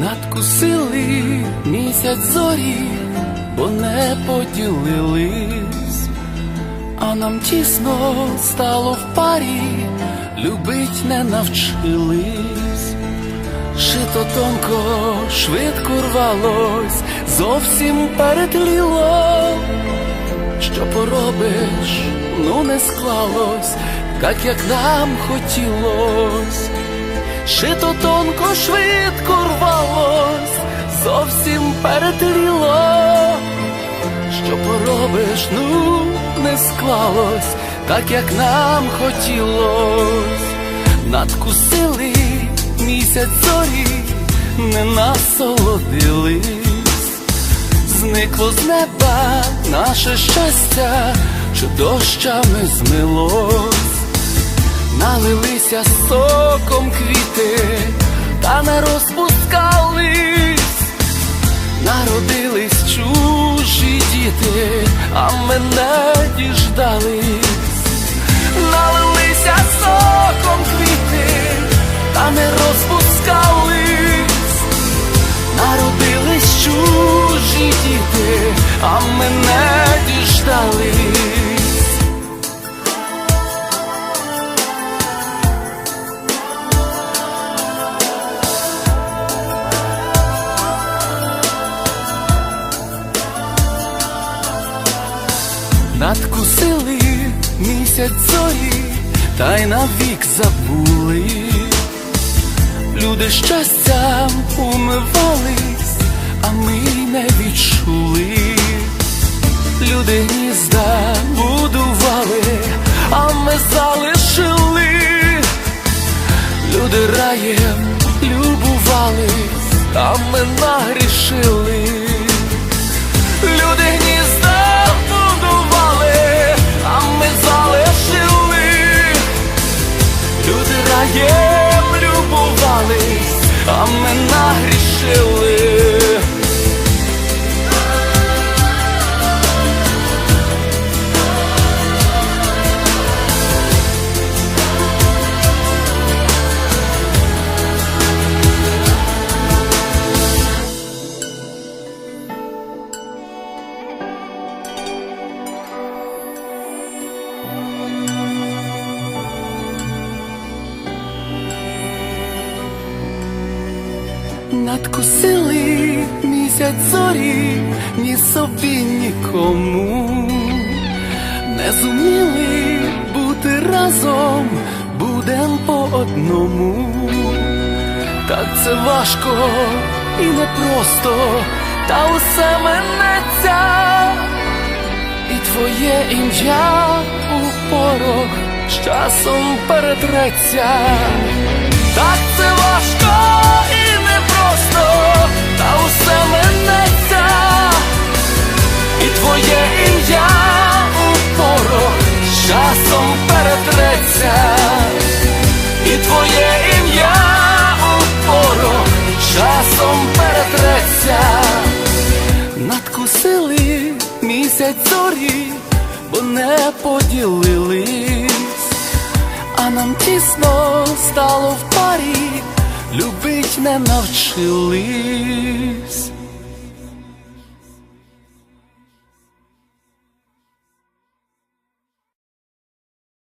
Надкусили місяць зорі, бо не поділились, а нам тісно стало в парі, любить не навчились, шито тонко, швидко рвалось, зовсім перетліло, що поробиш ну не склалось, так як нам хотілось. Шито тонко, швидко рвалось, зовсім перетліло. Що поробиш, ну не склалось, так як нам хотілось. Надкусили місяць зорі, не насолодились. Зникло з неба наше щастя, що дощами змилось, налилися соком квіти, та не розпускались, народились чужі діти, а ми не діждались, налилися соком квіти, та не розпускались. Народились чужі діти, а ми не діждались. Надкусили місяць зорі, та й навік забули. Люди щастям умивались, а ми й не відчули. Люди гнізда будували, а ми залишили. Люди раєм любувались, а ми нагрішили. Люди гнізда Надкусили місяць зорі, ні собі, нікому. Не зуміли бути разом, будем по одному. Так це важко і непросто, та усе минеться, і твоє ім'я у порох з часом перетреться. Часом перетреться, і твоє ім'я у порох часом перетреться. Надкусили місяць зорі, бо не поділились а нам тісно стало в парі, любить не навчили.